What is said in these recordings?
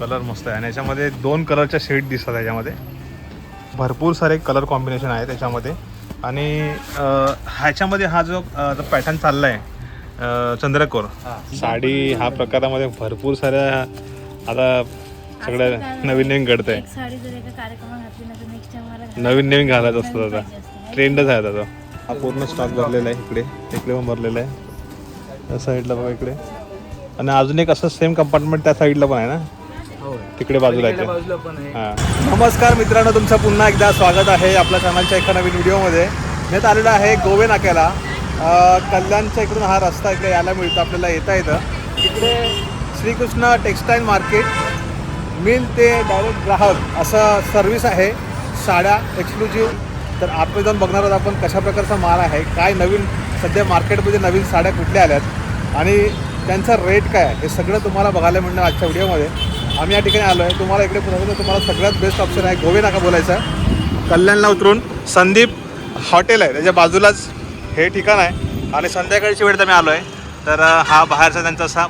Colour मस्त आहे. आणि याच्यामध्ये दोन कलरच्या शेड दिसतात याच्यामध्ये. भरपूर सारे कलर कॉम्बिनेशन आहे त्याच्यामध्ये आणि अं, ह्याच्यामध्ये हा जो पॅटर्न चालला आहे चंद्रकोर. साडी हा प्रकारामध्ये भरपूर साऱ्या आता सगळ्या नवीन नवीन घडत आहे नवीन नवीन घालायचं असतं आता. ट्रेंडच आहे आता. हा पूर्ण स्टॉक भरलेला आहे इकडे. इकडे पण भरलेला आहे. त्या साईडला बघा इकडे. आणि अजून एक असं सेम कंपार्टमेंट त्या साईडला पण आहे ना? तिकडे बाजूला आहे ते. बाजूला पण आहे. हा. नमस्कार मित्रांनो तुमचं पुन्हा एकदा स्वागत आहे आपल्या चॅनलच्या एका नवीन व्हिडिओमध्ये. मी आता आलेलो आहे गोवे नाक्याला. अं, कल्याणच्या इकडून हा रस्ता इकडे यायला मिळतो आपल्याला येता येतं. इकडे श्रीकृष्ण टेक्स्टाईल मार्केट मिल ते डायरेक्ट ग्राहक असं सर्व्हिस आहे. साड्या एक्सक्लुझिव्ह तर आतमध्ये जाऊन बघणार आहोत आपण कशा प्रकारचा माल आहे काय नवीन सध्या मार्केटमध्ये नवीन साड्या कुठल्या आल्यात. आणि त्यांचा रेट काय आहे हे सगळं तुम्हाला बघायला मिळणार आजच्या व्हिडिओमध्ये. आम्ही या ठिकाणी आलो आहे तुम्हाला इकडे पुन्हा तुम्हाला सगळ्यात बेस्ट ऑप्शन आहे गोवे नाका बोलायचं. कल्याणला उतरून संदीप हॉटेल आहे. त्याच्या बाजूलाच हे ठिकाण आहे. आणि संध्याकाळची वेळ आम्ही आलो आहे तर हा बाहेरचा त्यांचा असा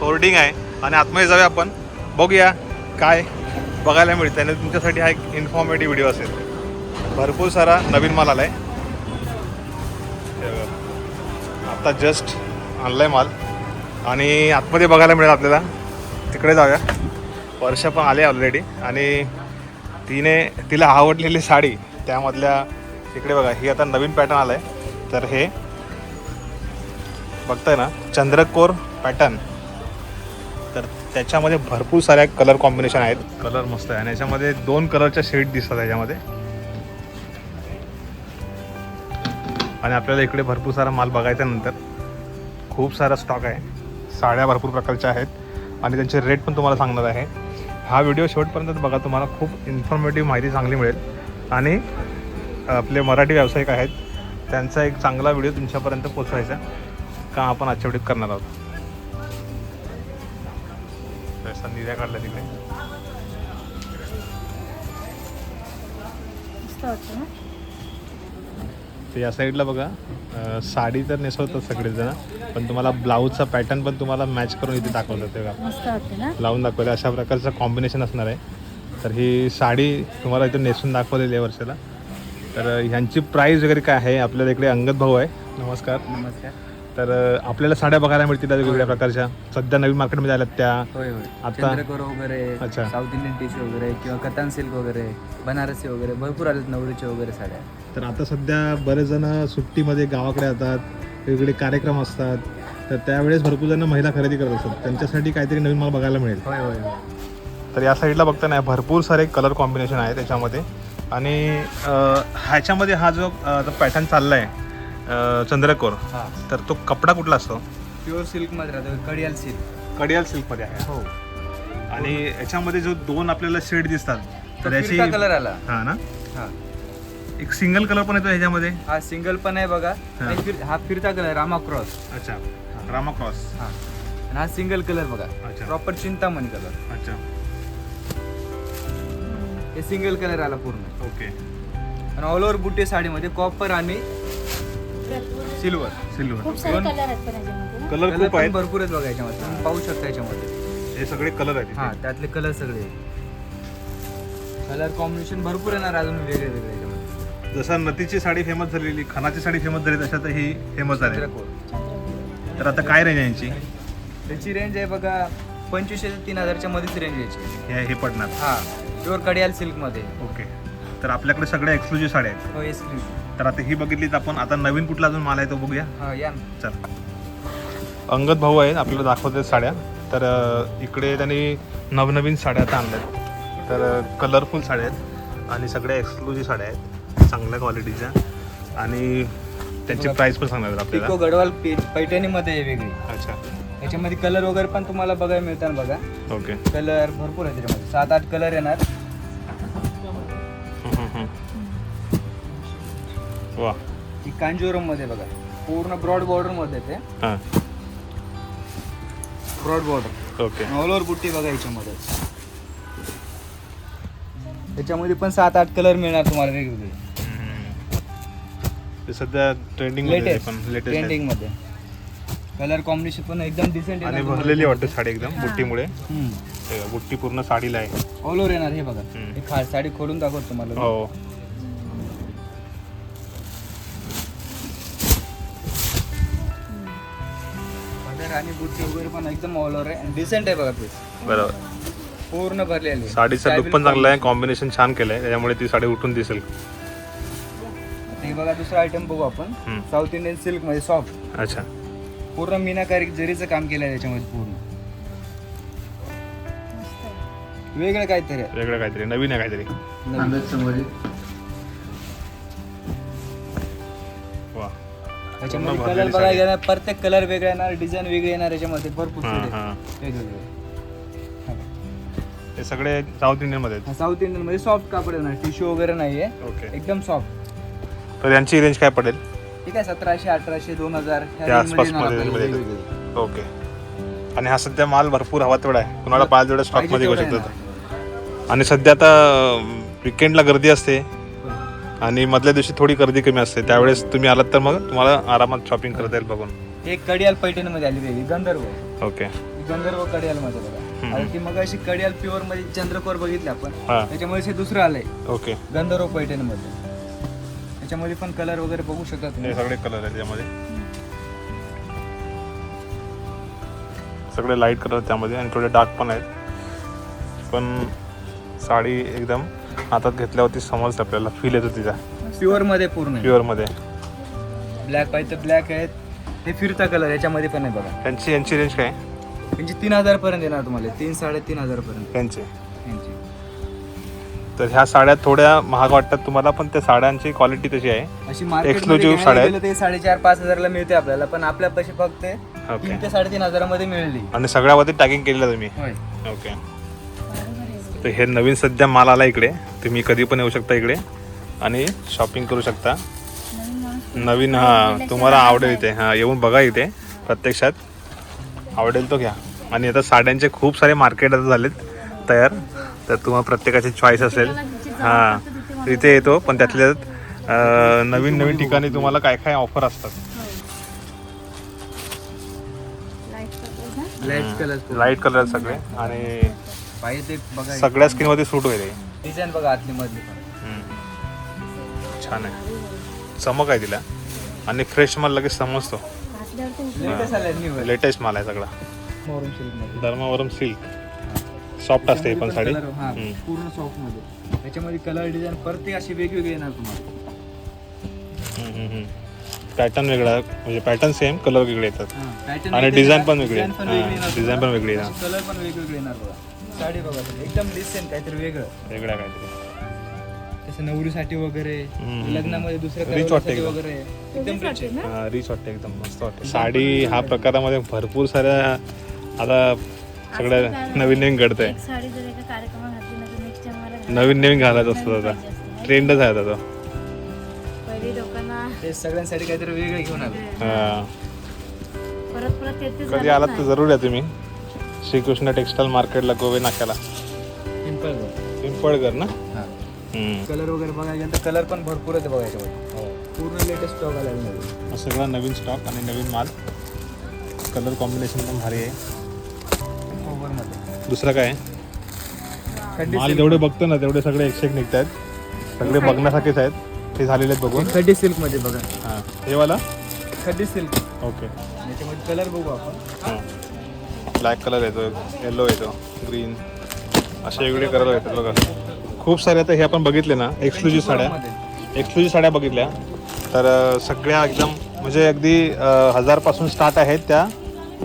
होर्डिंग आहे. आणि आतमध्ये जाऊया आपण. बघूया काय बघायला मिळतं आणि तुमच्यासाठी हा एक इन्फॉर्मेटिव्ह व्हिडिओ असेल. भरपूर सारा नवीन माल आला आहे आत्ता जस्ट आणला आहे माल. आणि आतमध्ये बघायला मिळेल आपल्याला. तिकडे जाऊया. वर्षा पण आले ऑलरेडी आणि तिने तिला आवडलेली साडी त्यामधल्या इकडे बघा ही आता नवीन पॅटर्न आलं आहे तर हे बघताय ना चंद्रकोर पॅटर्न तर त्याच्यामध्ये भरपूर साऱ्या कलर कॉम्बिनेशन आहेत. कलर मस्त आहे. आणि याच्यामध्ये दोन कलरच्या शेड दिसतात याच्यामध्ये. आणि आपल्याला इकडे भरपूर सारा माल बघायचा नंतर खूप सारा स्टॉक आहे. साड्या भरपूर प्रकारच्या आहेत. आणि त्यांचे रेट पण तुम्हाला सांगणार आहे. हा व्हिडिओ शेवटपर्यंत बघा तुम्हाला खूप इन्फॉर्मेटिव्ह माहिती चांगली मिळेल. आणि आपले मराठी व्यावसायिक आहेत त्यांचा एक चांगला व्हिडिओ तुमच्यापर्यंत पोचवायचा का आपण आजच्या व्हिडिओत करणार आहोत? पैसा काढल्या तिकडे. तर या साईडला बघा साडी तर नेसवतात सगळेजण पण तुम्हाला ब्लाऊजचा पॅटर्न पण तुम्हाला मॅच करून इथे दाखवतात ते बघा. मस्त वाटते ना? लावून दाखवलं अशा प्रकारचं कॉम्बिनेशन असणार आहे. तर ही साडी तुम्हाला इथे नेसून दाखवलेली आहे वर्षाला. तर ह्यांची प्राईस वगैरे काय आहे? आपल्याला इकडे अंगद भाऊ आहे. नमस्कार. नमस्कार. तर आपल्याला साड्या बघायला मिळतील वेगवेगळ्या प्रकारच्या. सध्या नवीन मार्केटमध्ये आल्यात त्या. होय होय. आता- चंद्रकोर वगैरे अच्छा. साऊथ इंडियन वगैरे किंवा कतान सिल्क वगैरे बनारसी वगैरे भरपूर आलेत नवरीचे वगैरे साड्या. तर आता सध्या बरेच जण सुट्टीमध्ये गावाकडे येतात वेगवेगळे कार्यक्रम असतात. तर त्यावेळेस भरपूर जण महिला खरेदी करत असतात. त्यांच्यासाठी काहीतरी नवीन माल बघायला मिळेल. होय होय होय. तर या साईडला बघता नाही भरपूर सारे कलर कॉम्बिनेशन आहे त्याच्यामध्ये. आणि अं, ह्याच्यामध्ये हा जो पॅटर्न चालला आहे चंद्रकोर. हां. तर तो कपडा कुठला असतो? प्युअर सिल्कमध्ये राहतो कडियाल सिल्क कडियाल सिल्कमध्ये आहे. हो. आणि याच्यामध्ये जो दोन आपल्याला शेड दिसतात तर याची कलर आला. हा ना? हा. एक सिंगल कलर पण येतो ह्याच्यामध्ये हा सिंगल पण आहे बघा. हा. आणि फिर- हा फिरता कलर रामा क्रॉस. अच्छा. रामा क्रॉस. हा. आणि हा सिंगल कलर बघा. अच्छा. प्रॉपर चिंतामणी कलर अच्छा. हे सिंगल कलर आला पूर्ण. ओके. आणि ऑल ओव्हर बुट्टे साडीमध्ये कॉपर आणि सिल्वर सिल्वर खूप सारे कलर आहेत पण याच्यामध्ये. ना कलर कलर खूप आहेत. भरपूर आहेत बघा याच्यामध्ये. तुम्ही पाहू शकता याच्यामध्ये. हे सगळे कलर आहेत. हा इथे. त्यातले कलर सगळे. कलर कॉम्बिनेशन भरपूर येणार अजून वेगळे वेगळे याच्यामध्ये. जसं नतीची साडी फेमस झालेली खनाची साडी फेमस झाली तशा तर ही फेमस झाली चंद्रकोर. तर आता काय रेंज आहे यांची? त्याची रेंज आहे बघा पंचवीसशे ते तीन हजारच्या मध्येच रेंज यायची हे हे पडणार. हा प्युअर कडियाल सिल्कमध्ये ओके तर आपल्याकडे सगळ्या एक्सक्लुझिव्ह साड्या आहेत. हो एक्सक्लुसिव्ह तर आता ही बघितलीच आपण. आता नवीन कुठला अजून माल आहे तो बघूया. हा या ना. चल. अंगद भाऊ आहेत आपल्याला दाखवतात साड्या. तर अं, इकडे त्यांनी नवनवीन साड्या आता आणल्यात. तर कलरफुल साड्या आहेत आणि सगळ्या एक्सक्लुझिव्ह साड्या आहेत. चांगल्या क्वालिटीच्या आणि त्यांची बघा. प्राईस पण सांगणार आहेत पिको आपल्याला गडवाल पे- पैठणीमध्ये आहे वेगळी. अच्छा. याच्यामध्ये कलर वगैरे पण तुम्हाला बघायला मिळतात बघा. ओके कलर भरपूर आहे त्याच्यामध्ये. सात आठ कलर येणार. हम्म, हम्म, हम्म. वा. ही कांजीवरममध्ये बघा. पूर्ण ब्रॉड बॉर्डरमध्ये ते. हां. Broad border. Okay. All over बुट्टी बघा याच्यामध्ये. त्याच्यामध्ये पण सात आठ कलर मिळणार तुम्हाला वेगवेगळे. ते सध्या ट्रेंडिंग लेटेस्ट पण लेटेस्ट ट्रेंडिंगमध्ये. कलर कॉम्बिनेशन पण एकदम डिसेंट आणि भरलेली वाटते साडी एकदम बुट्टीमुळे. बघा, बुट्टी पूर्ण साडीला आहे. ऑल ओव्हर येणार हे बघा. हम्म. हे खा साडी खोडून दाखवतो तुम्हाला. हो. कलर आणि बुट्टी वगैरे पण एकदम ऑल ओव्हर आहे. डिसेंट आहे बघा पीस बरोबर. पूर्ण भरलेली आहे. साडीचा लुक पण चांगला आहे कॉम्बिनेशन छान केलंय त्याच्यामुळे ती साडी उठून दिसेल. हे बघा दुसरा आयटम बघू आपण. हम्म. साऊथ इंडियन सिल्कमध्ये सॉफ्ट अच्छा. पूर्ण मीनाकारी जरीचं काम केलं आहे त्याच्यामध्ये पूर्ण. मस्त आहे. वेगळं काहीतरी आहे. वेगळं काहीतरी नवीन आहे त्याच्यामध्ये पूर्ण कलर भरलेली बघायला साडी. गेला प्रत्येक कलर वेगळा येणार डिझाईन वेगळे येणार याच्यामध्ये भरपूर हा, हा. वेगवेगळे. हे सगळे साऊथ इंडियनमध्ये आहेत. साऊथ इंडियनमध्ये सॉफ्ट कापड येणार टिश्यू वगैरे नाहीये. ओके. एकदम सॉफ्ट तर यांची रेंज काय पडेल? ठीक आहे सतराशे अठराशे दोन हजार. ह्या त्या range मध्ये आसपास येणार मध्ये आपल्याला मध्ये वेगवेगळे. ओके. आणि हा सध्या माल भरपूर हवा तेवढा आहे. कुणाला पाहिजे तेवढ्या स्टॉक पाहिजे मध्ये घेऊ तेवढं शकतात. आणि सध्या आता विकेंडला गर्दी असते. आणि मधल्या दिवशी थोडी गर्दी कमी असते त्यावेळेस तुम्ही आलात तर मग तुम्हाला आरामात शॉपिंग करता येईल बघून. हे कडियाल पैठणमध्ये आली वेगळी गंधर्व. ओके. गंधर्व कडियाल मध्ये बघा. ती मग अशी कडियाल प्युअरमध्ये चंद्रकोर बघितले आपण. हा. त्याच्यामध्ये हे दुसरं आलंय. ओके. गंधर्व पैठणमध्ये त्याच्यामध्ये पण कलर वगैरे बघू शकता हे तुम्ही सगळे कलर आहेत त्यामध्ये सगळे लाइट कलर त्यामध्ये आणि थोडे डार्क पण आहेत. पण साडी एकदम हातात घेतल्यावरती समजते आपल्याला फील येतो तिचा. प्युअरमध्ये पूर्ण. प्युअरमध्ये ब्लॅक पाहिजे तर ब्लॅक आहेत हे फिरता कलर याच्यामध्ये पण आहे बघा. त्यांची यांची रेंज काय? त्यांची तीन हजार पर्यंत येणार तुम्हाला. तीन साडेतीन हजार पर्यंत. त्यांची. यांची तर ह्या साड्या थोड्या महाग वाटतात तुम्हाला पण त्या साड्यांची क्वालिटी तशी आहे. अशी Exclusive मार्केट साड्या आहेत. गेलं ते साडेचार पाच हजारला मिळते आपल्याला पण आपल्या पैसे फक्त तीन ते साडेतीन हजारामध्ये मिळली आणि सगळ्यावरती टॅगिंग केलेलं तुम्ही. होय. ओके. तर हे नवीन सध्या माल आला इकडे. तुम्ही कधी पण येऊ शकता इकडे. आणि शॉपिंग करू शकता. नवीन हा तुम्हाला आवडेल इथे. हा येऊन बघा इथे प्रत्यक्षात. आवडेल तो घ्या. आणि आता साड्यांचे खूप सारे मार्केट आता झालेत तयार. तर तुम्हाला प्रत्येकाची चॉईस असेल. हा इथे येतो पण त्यातल्या नवीन नवीन ठिकाणी तुम्हाला काय काय ऑफर असतात. लाइट कलर सगळे. आणि पाहिजे ते बघा. सगळ्या स्किनमध्ये सूट होईल. डिझाईन बघा आतली मधली. छान आहे. चमक आहे तिला. आणि फ्रेश माल लगेच समजतो. लेटेस्ट माल आहे सगळा. धर्मावरम सिल्क सॉफ्ट असते पण साडी. पूर्ण सॉफ्टमध्ये. त्याच्यामध्ये कलर डिझाईन प्रत्येक अशी वेगवेगळी येणार तुम्हाला. पॅटर्न वेगळा म्हणजे पॅटर्न सेम कलर वेगळे येतात. आणि design पण वेगळी. design पण वेगळी येणार. कलर पण वेगवेगळे येणार बघा. साडी बघा तुम्ही. एकदम डिसेंट काहीतरी वेगळं. वेगळ्या काहीतरी. तसं नवरीसाठी वगैरे हम्म. लग्नामध्ये दुसऱ्या Rich वाटते एकदम. वगैरे. एकदम rich आहे. रिच वाटते एकदम मस्त वाटते. साडी हा प्रकारामध्ये भरपूर साऱ्या आता सगळ्या आजकाल नवीन नवीन घडतंय. एक साडी जर एका कार्यक्रमात घातली ना तर नेक्स्ट टाइम मला घालायला नवीन नवीन घालायचं नवीन असतं पाहिजे आता. असतं. ट्रेंडच आहे आता तो. पहिली लोकांना ते सगळ्यांसाठी काहीतरी वेगळे घेऊन आले. हा. परत परत येते कधी आलात तर जरूर या तुम्ही. श्रीकृष्ण टेक्सटाईल मार्केटला गोवे नाक्याला. पिंपळकर ना? हा. कलर वगैरे बघायला गेलं तर कलर पण भरपूर आहे बघा. याच्यामध्ये पूर्ण लेटेस्ट स्टॉक आलेला आहे हा सगळा नवीन स्टॉक आणि नवीन माल. कलर कॉम्बिनेशन पण भारी आहे. दुसरं काय? माल जेवढे बघतो ना तेवढे सगळे एकशे एक निघत आहेत सगळे बघण्यासारखेच आहेत. ते झालेले आहेत बघून. खड्डी सिल्कमध्ये बघा. हां. हे वाला? खड्डी सिल्क. ओके. कलर बघू आपण. हां. ब्लॅक कलर येतो येलो येतो ग्रीन असे वेगळे कलर येतात बघा. खूप सारे आता हे आपण बघितले ना एक्सक्लुझिव्ह साड्या. एक्सक्लुझिव्ह साड्या बघितल्या. तर सगळ्या एकदम म्हणजे अगदी हजारपासून स्टार्ट आहेत त्या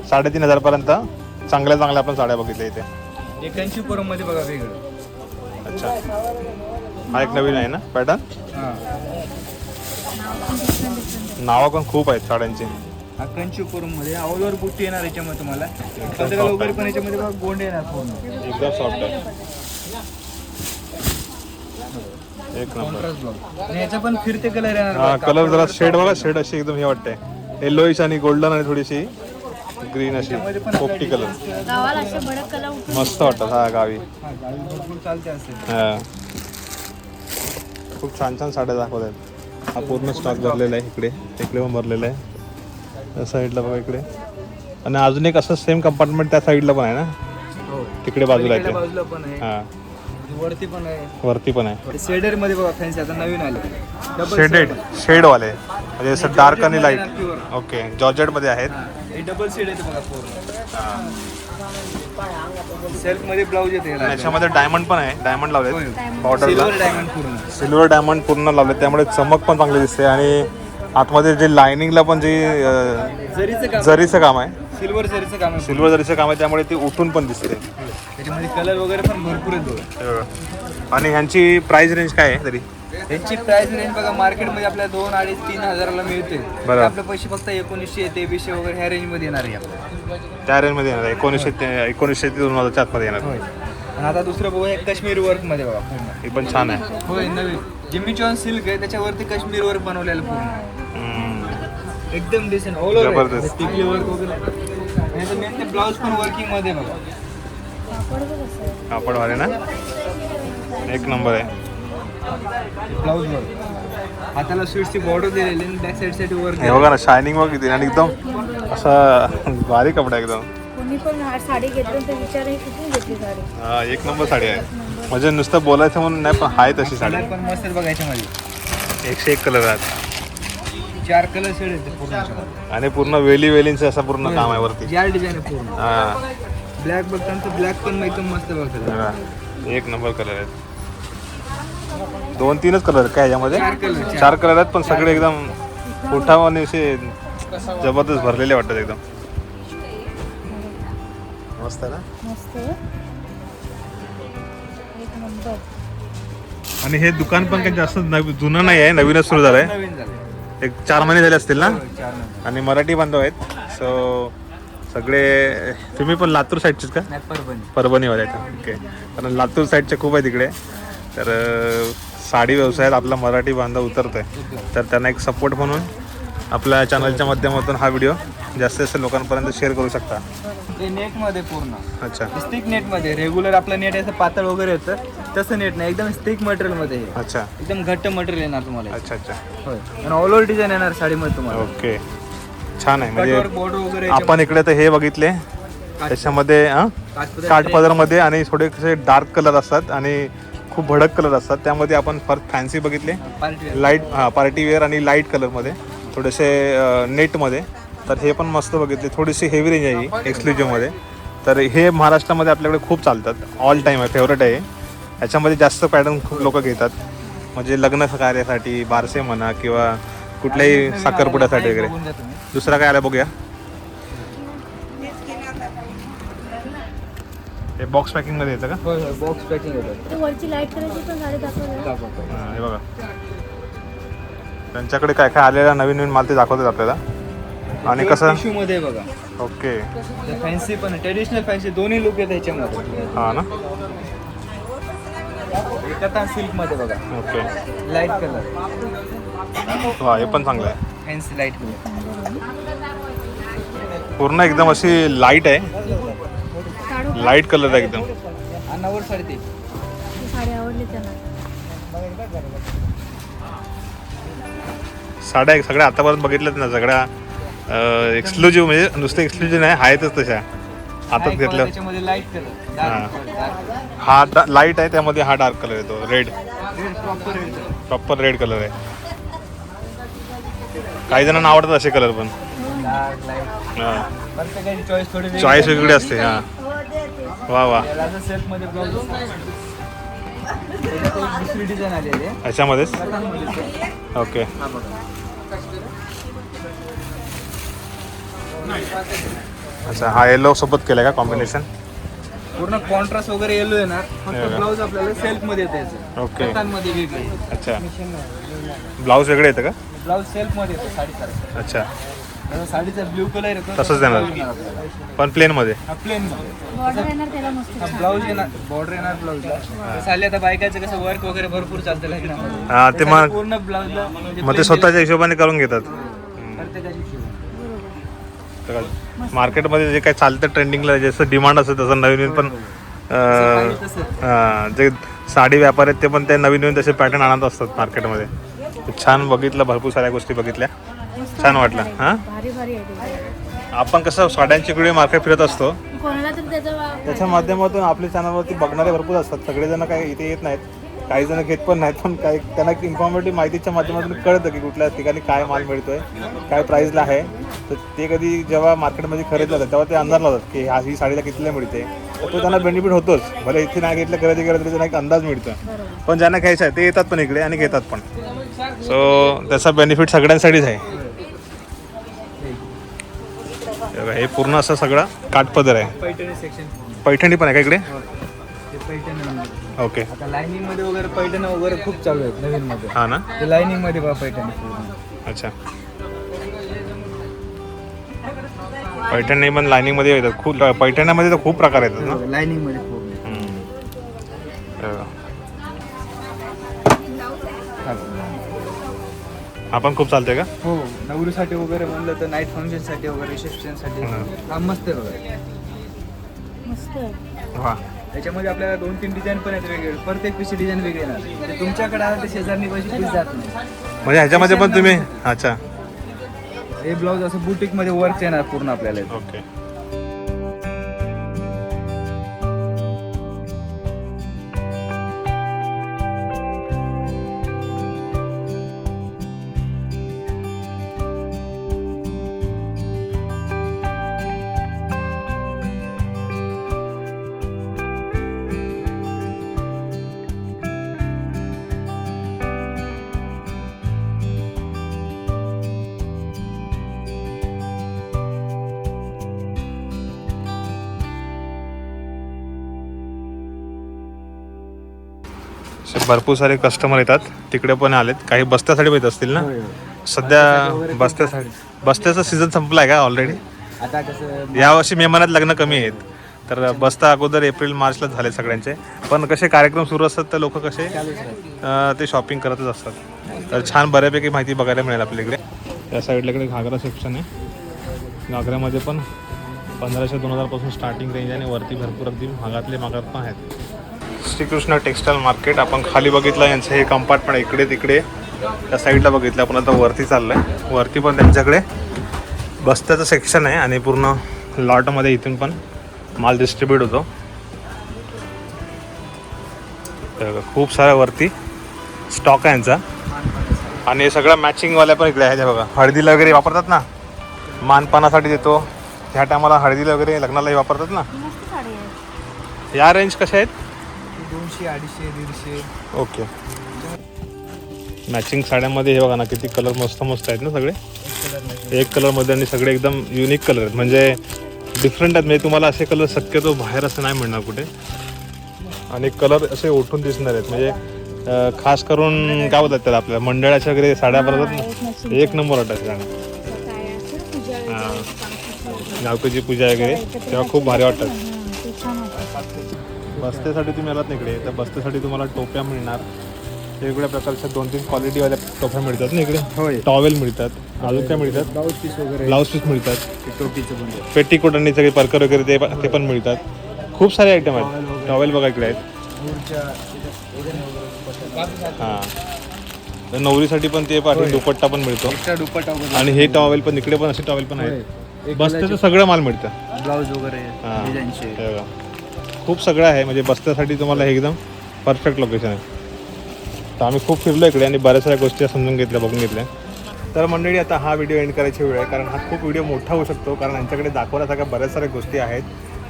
साडेतीन हजारपर्यंत चांगल्या चांगल्या आपण साड्या बघितल्या इथे. कंचीपुरममध्ये बघा वेगळं. अच्छा. हा एक नवीन आहे ना पॅटर्न नावं पण खूप आहेत साड्यांची. हा कंचीपुरममध्ये ऑल ओव्हर बुट्टी येणार याच्यामध्ये तुम्हाला. वगैरे पण याच्यामध्ये बघा गोंडे येणार पूर्ण. एकदम सॉफ्ट आहे. एक नंबर. कॉन्ट्रास्ट ब्लॉक आणि याचा पण फिरते कलर येणार हा बघा. कलर जरा शेड बघा शेड अशी एकदम हे वाटते. येलोइश आणि गोल्डन आणि थोडीशी ग्रीन अशी पोपटी कलर गावाला असे भडक कलर उठून मस्त वाटतात हा गावी. हा, गावी भरपूर चालते असेल हा. खूप छान छान साड्या दाखवत आहेत. हा पूर्ण स्टॉक भरलेला आहे इकडे. इकडे पण भरलेला आहे. या साईडला बघा इकडे. आणि अजून एक असं सेम कंपार्टमेंट त्या साईडला पण आहे ना? हो. तिकडे बाजूला आहे बाजूला पण आहे. हां. वरती पण आहे. वरती पण आहे. शेडरमध्ये बघा फॅन्सी आता नवीन आले. डबल शेडेड शेडवाले म्हणजे असं डार्क आणि लाइट ओके जॉर्जेटमध्ये आहेत. हे. डबल शेड येते बघा पूर्ण. सेल्फमध्ये ब्लाऊज येते याला. याच्यामध्ये डायमंड पण आहे. डायमंड लावले. बॉर्डरला सिल्वर डायमंड पूर्ण. सिल्वर डायमंड पूर्ण लावले त्यामुळे चमक पण चांगली दिसते. आणि आतमध्ये जे लायनिंगला पण जे जरीचं काम जरीचं काम आहे. सिल्वर जरीचं काम आहे. सिल्वर जरीचं काम आहे त्यामुळे ती उठून पण दिसते. त्याच्यामध्ये कलर वगैरे पण भरपूर बघा. बघा. आणि ह्यांची प्राइस रेंज काय आहे तरी? त्यांची प्राइस रेंज बघा मार्केटमध्ये आपल्या दोन अडीच तीन हजाराला मिळते. बरं. आपले पैसे फक्त एकोणीसशे तेवीसशे वगैरे ह्या रेंजमध्ये येणार आहे आपल्याला त्या रेंजमध्ये येणार आहे. एकोणीसशे ते एकोणीसशे ते दोन हजारच्या आतमध्ये येणार होय. आणि आता दुसरं बघूया एक काश्मीर वर्कमध्ये बघा पूर्ण. हे पण छान आहे. होय नवीन. जिम्मी चॉन सिल्क आहे त्याच्यावरती काश्मीर वर्क बनवलेलं पूर्ण. एकदम डिसेंट ऑल ओव्हर. टिकली वर्क वगैरे. आणि मेन ते ब्लाऊज पण वर्किंगमध्ये बघा. कापड बघ कसं आहे. कापडवाले ना? एक नंबर आहे. ब्लाऊज वर्क हाताला स्वीटची बॉर्डर दिलेली आणि बॅक साईडसाठी वर्क हे बघा ना शायनिंग किती आणि एकदम असा भारी कपडा एकदम. कोणी पण हा साडी घेतली तर विचार हे कुठून घेतली साडी? हा, एक नंबर साडी आहे. म्हणजे नुसतं बोलायचं म्हणून नाही पण आहे तशी साडी. पण मस्त एकशे एक कलर आहेत. चार कलर शेड आहेत पूर्ण याच्यामध्ये. आणि पूर्ण वेली वेलींचं असं पूर्ण काम आहे वरती. चार डिझाईन आहे पूर्ण. हा. ब्लॅक बघताना तर ब्लॅक पण एकदम मस्त बघतात हा. एक नंबर कलर आहेत. दोन तीनच कलर काय याच्यामध्ये? चार कलर चार. चार कलर आहेत पण सगळे एकदम उठाव आणि असे जबरदस्त भरलेले वाटतात एकदम. मस्त आहे ना? मस्त आहे. एक नंबर आणि हे दुकान पण काही जास्त नवी जुनं नाही आहे नवीनच सुरू झालंय. नवीन झालं एक चार महिने झाले असतील ना? आणि मराठी बांधव आहेत. सो सगळे तुम्ही पण लातूर साईडचेच का? परभणी. परभणीवाले आहेत. ओके. कारण लातूर साईडचे खूप आहे तिकडे तर साडी व्यवसायात आपला मराठी बांधव उतरतोय. तर त्यांना एक सपोर्ट म्हणून आपल्या चॅनलच्या माध्यमातून हा व्हिडिओ जास्तीत जास्त लोकांपर्यंत शेअर करू शकता. ते नेटमध्ये पूर्ण. अच्छा. स्टिक नेटमध्ये. रेग्युलर आपलं नेट असं पातळ वगैरे येतं तसं नेट नाही. एकदम स्टिक मटेरियलमध्ये हे. अच्छा. एकदम घट्ट मटेरियल येणार तुम्हाला. अच्छा अच्छा. होय. आणि ऑल ओव्हर डिझाईन येणार साडीमध्ये तुम्हाला. ओके. छान आहे. म्हणजे बॉर्डर वगैरे आपण इकडे तर हे बघितले. त्याच्यामध्ये हां काठपदर काठपदरमध्ये आणि थोडेसे डार्क कलर असतात आणि खूप भडक कलर असतात. त्यामध्ये आपण फर फॅन्सी बघितले. पार्टी लाइट हां पार्टी वेअर आणि लाइट कलरमध्ये थोडेसे अं, नेटमध्ये तर हे पण मस्त बघितले. थोडीशी हेवी रेंज आहे एक्सक्लुझिव्हमध्ये तर हे महाराष्ट्रामध्ये आपल्याकडे खूप चालतात. ऑल टाईम आहे फेवरेट आहे. याच्यामध्ये जास्त पॅटर्न खूप लोक घेतात. म्हणजे लग्न कार्यासाठी बारसे म्हणा किंवा कुठल्याही साखरपुड्यासाठी वगैरे. दुसरा काय आला बघूया. हे बॉक्स पॅकिंगमध्ये येतं का? Box packing. हां, हे बघा. त्यांच्याकडे काय काय आलेला नवीन नवीन माल ते दाखवतात आपल्याला. आणि कसं? टिश्यू मध्ये बघा. ओके. फॅन्सी पण ट्रेडिशनल फॅन्सी दोन्ही लुक आहेत त्याच्यामध्ये हां ना? एकता सिल्कमध्ये बघा. ओके. लाइट कलर वा हे पण चांगलं आहे. फॅन्सी लाइट कलर पूर्ण एकदम अशी लाइट आहे? लाइट कलर आहे एकदम. अन्नावर साडी ते ती. साडी आवडली त्यांना. साड्या सगळ्या आतापर्यंत बघितल्यात ना सगळ्या एक्सक्लुझिव्ह म्हणजे नुसतं एक्सक्लुझिव्ह नाही आहेतच तशा. हातात घेतलं त्याच्यामध्ये लाइट कलर डार्क हा. लाइट आहे त्यामध्ये हा डार्क कलर येतो. Red proper proper red colour आहे. काही जणांना आवडतात असे कलर पण. हां. प्रत्येकाची चॉईस थोडी वेगळी चॉईस आहे. वेगळी असते हां. वा वा. त्याला जर सेल्फमध्ये ब्लाउज दुसरी डिझाईन आलेली आहे. ह्याच्यामध्येच कथांमध्ये. ओके हा बघा. अच्छा हा येलो सोबत केलं का कॉम्बिनेशन पूर्ण कॉन्ट्रास्ट वगैरे येलो येणार फक्त. ब्लाऊज आपल्याला सेल्फमध्ये येतं याचं. ओके कथांमध्ये वेगळे अच्छा. ब्लाऊज वेगळे येतं का? ब्लाऊज सेल्फमध्ये येतो साडीसारखं. अच्छा. साडीचा ब्ल्यू कलर येतो तसंच देणार. पण प्लेनमध्ये हा प्लेन मध्ये. बॉर्डर येणार त्याला मस्त हा ब्लाऊज येणार बॉर्डर येणार ब्लाऊजला चालले आता बायकाचं कसं वर्क वगैरे भरपूर चालतं लग्नामध्ये. हा ते मग पूर्ण ब्लाऊजला म्हणजे मग ते स्वतःच्या हिशोबाने करून घेतात. प्रत्येकाची. बरोबर मार्केटमध्ये जे काय चालतं ट्रेंडिंगला जसं डिमांड असतं तसं नवीन नवीन पण तसं. हा, जे साडी व्यापारी आहेत ते पण ते नवीन नवीन तसे पॅटर्न आणत असतात मार्केटमध्ये. छान बघितलं भरपूर साऱ्या गोष्टी बघितल्या. छान वाटलं हां? भारी भारी आहे ते. आपण कसं साड्यांची इकडे मार्केट फिरत असतो कोणाला तर त्याचा वा- त्याच्या माध्यमातून आपल्या चॅनलवरती बघणारे भरपूर असतात. सगळेजण काही इथे येत नाहीत. काही जण घेत पण नाहीत पण काही त्यांना इन्फॉर्मेटिव्ह माहितीच्या माध्यमातून कळतं की कुठल्या ठिकाणी काय माल मिळतोय काय प्राईजला आहे. तर ते कधी जेव्हा मार्केटमध्ये खरेदी जातात तेव्हा ते अंदाज लावतात की हा ही साडीला कितीला मिळते. तर तो त्यांना बेनिफिट होतोच. भले इथे नाही घेतलं खरेदी केलं तरी त्यांना एक अंदाज मिळतो. पण ज्यांना घ्यायचं आहे ते येतात पण इकडे आणि घेतात पण. सो त्याचा बेनिफिट सगळ्यांसाठीच आहे. हे हे पूर्ण असं सगळं काठपदर आहे. पैठणी सेक्शन पैठणी पण आहे का इकडे? Number okay. आता लाइनिंगमध्ये वगैरे पैठणी वगैरे खूप चालू आहेत नवीन मध्ये हा ना? ते लाइनिंगमध्ये बघा पैठणी पूर्ण. अच्छा. पैठणी पण लाईनिंगमध्ये येतात. खूप पैठण्यामध्ये तर खूप प्रकार येतात ना? लाइनिंगमध्ये पूर्ण हम्म. हे बघा. हा पण खूप चालतंय का? हो नवरीसाठी वगैरे म्हणलं तर नाईट फंक्शनसाठी वगैरे रिसेप्शनसाठी. हा मस्त आहे बघा. मस्त आहे. हा त्याच्यामध्ये आपल्याला दोन तीन डिझाईन पण आहेत वेगळे. प्रत्येक पीसची डिझाईन वेगळी येणार. तुमच्याकडे आलं ते शेजारनी पैसे पीस जात नाही. म्हणजे ह्याच्यामध्ये पण तुम्ही अच्छा. हे ब्लाऊज असं बुटीकमध्ये वर्क येणार पूर्ण आपल्याला. ओके भरपूर सारे कस्टमर येतात. तिकडे पण आलेत. काही बस्त्यासाठी येत असतील ना? सध्या बस्त्यासाठी बस्त्याचा सीझन संपला आहे का ऑलरेडी यावर्षी मे महिन्यात लग्न कमी आहेत. तर बस्ता अगोदर एप्रिल मार्चला झाले सगळ्यांचे. पण कसे कार्यक्रम सुरू असतात तर लोक कसे ते शॉपिंग करतच असतात. तर छान बऱ्यापैकी माहिती बघायला मिळेल आपल्याकडे त्या साईडला इकडे घागरा सेक्शन आहे. घागऱ्यामध्ये पण पंधराशे दोन हजारपासून स्टार्टिंग रेंज आहे आणि वरती भरपूर अगदी महागातले महागात पण आहेत. Shrikrishna textile market. आपण खाली बघितलं यांचं हे कंपार्टमेंट इकडे तिकडे त्या साईडला बघितलं आपण आता वरती चाललंय. वरती पण त्यांच्याकडे बस्त्याचं सेक्शन आहे आणि पूर्ण लॉटमध्ये इथून पण माल डिस्ट्रीब्यूट होतो. खूप साऱ्या वरती स्टॉक आहे यांचा. आणि हे सगळं मॅचिंगवाल्या पण इकडे आहेत हे बघा. हळदीला वगैरे वापरतात ना? मानपानासाठी देतो. ह्या टायमाला हळदीला वगैरे लग्नालाही वापरतात ना? आहे. या रेंज कशा आहेत? दोनशे अडीचशे दीडशे. ओके. मॅचिंग साड्यांमध्ये हे बघा ना किती कलर मस्त मस्त आहेत ना सगळे. एक कलरमध्ये आणि सगळे एकदम युनिक कलर आहेत. म्हणजे डिफरंट आहेत. म्हणजे तुम्हाला असे कलर शक्यतो बाहेर असं नाही मिळणार कुठे. आणि कलर असे उठून दिसणार आहेत. म्हणजे खास करून काय बोलतात त्याला आपल्या मंडळाच्या वगैरे साड्या हा, बनवतात एक ना? matching एक नंबर वाटतात साड्या. हा. गावकीची पूजा वगैरे. तेव्हा खूप भारी वाटतात. वाटतं बस्त्यासाठी तुम्ही आलात ना इकडे तर बस्त्यासाठी तुम्हाला टोप्या मिळणार. वेगवेगळ्या प्रकारच्या दोन तीन क्वालिटीवाल्या टोप्या मिळतात ना इकडे. होय. टॉवेल मिळतात अजून काय मिळतात ब्लाऊज पीस वगैरे. ब्लाऊज पीस मिळतात. टोपीचं पण. पेटीकोट आणि सगळे परकर वगैरे ते पण- ते पण मिळतात. खूप सारे आयटम आहेत. टॉवेल बघा इकडे आहेत. हां. तर नवरीसाठी पण ते पाठवून दुपट्टा पण मिळतो. दुपट्टा आणि हे टॉवेल पण इकडे पण असे टॉवेल पण आहेत. बस्त्याचं सगळं माल मिळतं. ब्लाऊज वगैरे हां. खूप सगळं आहे. म्हणजे बसण्यासाठी तुम्हाला हे एकदम परफेक्ट लोकेशन आहे. तर आम्ही खूप फिरलो इकडे आणि बऱ्याच साऱ्या गोष्टी समजून घेतल्या बघून घेतल्या. तर मंडळी आता हा व्हिडिओ एंड करायची वेळ आहे. कारण हा खूप व्हिडिओ मोठा होऊ शकतो. कारण यांच्याकडे दाखवण्यासारख्या बऱ्याच साऱ्या गोष्टी आहेत.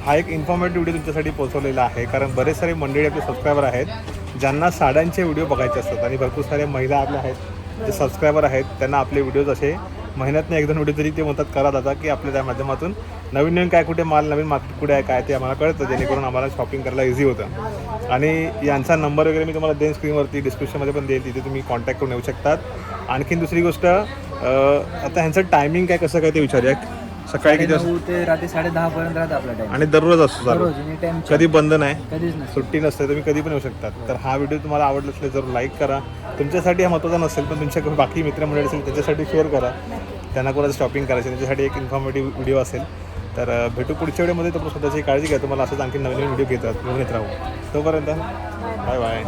हा एक इन्फॉर्मेटिव्ह व्हिडिओ तुमच्यासाठी पोहोचवलेला आहे. कारण बरेच सारे मंडळी आपले सबस्क्रायबर आहेत ज्यांना साड्यांचे व्हिडिओ बघायचे असतात. आणि भरपूर साऱ्या महिला आपल्या आहेत जे सबस्क्रायबर आहेत त्यांना आपले व्हिडिओज असे महिन्यातनं एक दोन व्हिडिओ तरी ते म्हणतात करा दादा की आपल्या त्या माध्यमातून नवीन नवीन काय कुठे माल नवीन मार्केट कुठे आहे काय ते आम्हाला कळतं जेणेकरून आम्हाला शॉपिंग करायला इझी होतं. आणि यांचा नंबर वगैरे मी तुम्हाला देईन स्क्रीनवरती डिस्क्रिप्शनमध्ये पण देईल तिथे तुम्ही कॉन्टॅक्ट करून येऊ शकतात. आणखीन दुसरी गोष्ट आता ह्यांचं टायमिंग काय कसं काय ते विचारूया. सकाळी किती वाजता नऊ ते रात्री साडे दहा पर्यंत राहत आपला टाइम आणि दररोज असतो चालू. रोज एनी टाइम कधी बंद नाही कधीच नसतं. सुट्टी नसते तुम्ही कधी पण येऊ शकतात तर हा व्हिडिओ तुम्हाला आवडला असेल जरूर लाईक करा. तुमच्यासाठी हा महत्त्वाचा नसेल पण तुमच्या बाकी मित्रमंडळी असेल त्याच्यासाठी शेअर करा. त्यांना कोणाचं शॉपिंग करायचं त्यांच्यासाठी एक इन्फॉर्मेटिव्ह व्हिडिओ असेल. तर अं, भेटू पुढच्या व्हिडिओमध्ये तर स्वतःची काळजी घ्या. तुम्हाला असंच आणखी नवीन नवीन व्हिडिओ घेतात. घेऊन येत राहू. तोपर्यंत बाय बाय